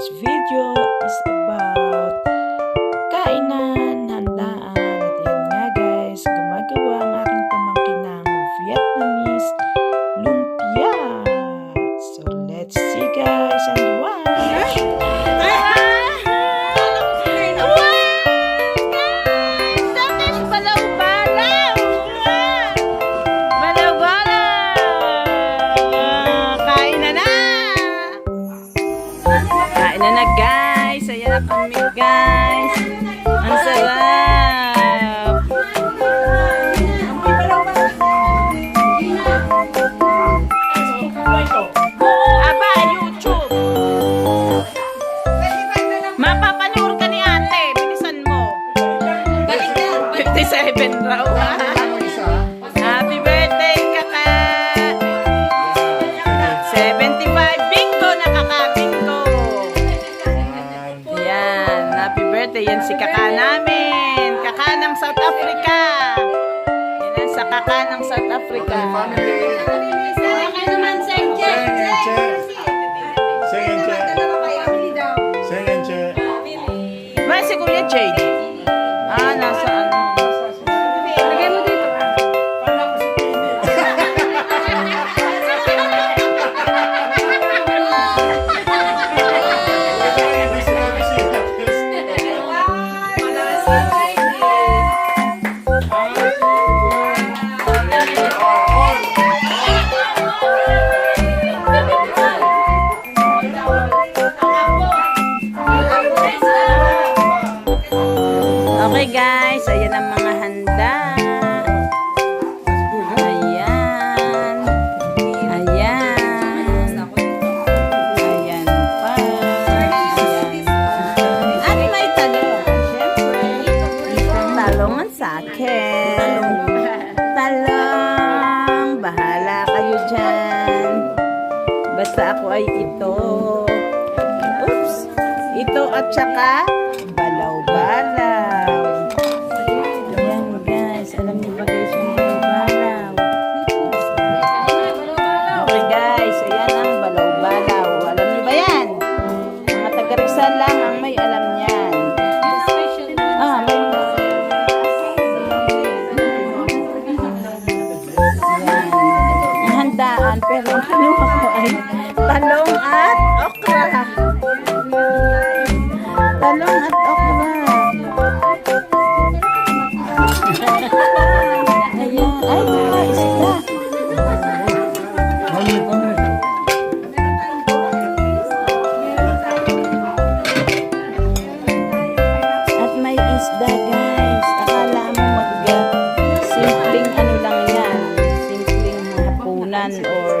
mais vídeos. Yan si kaka namin. Kaka ng South Africa. Yan sa kaka ng South Africa. Okay, family. Kaka naman, Sir Jeff. Sir Jeff. Sir Jeff. Sir Jeff. Sir Jeff. Sir Jeff. Sir Jeff. Sir Jeff. Sir Jeff. Sir Jeff. Sir Jeff. dyan. Basta ako ay ito. Oops! Ito at saka or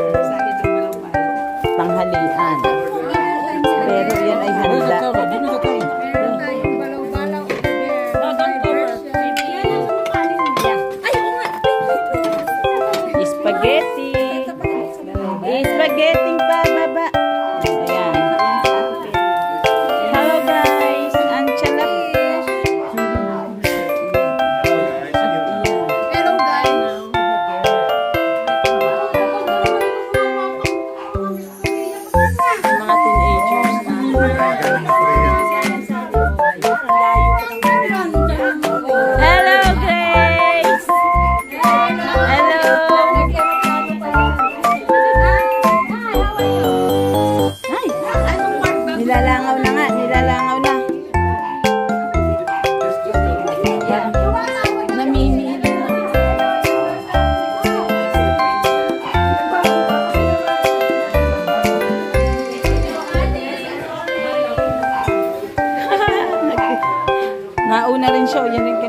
Show.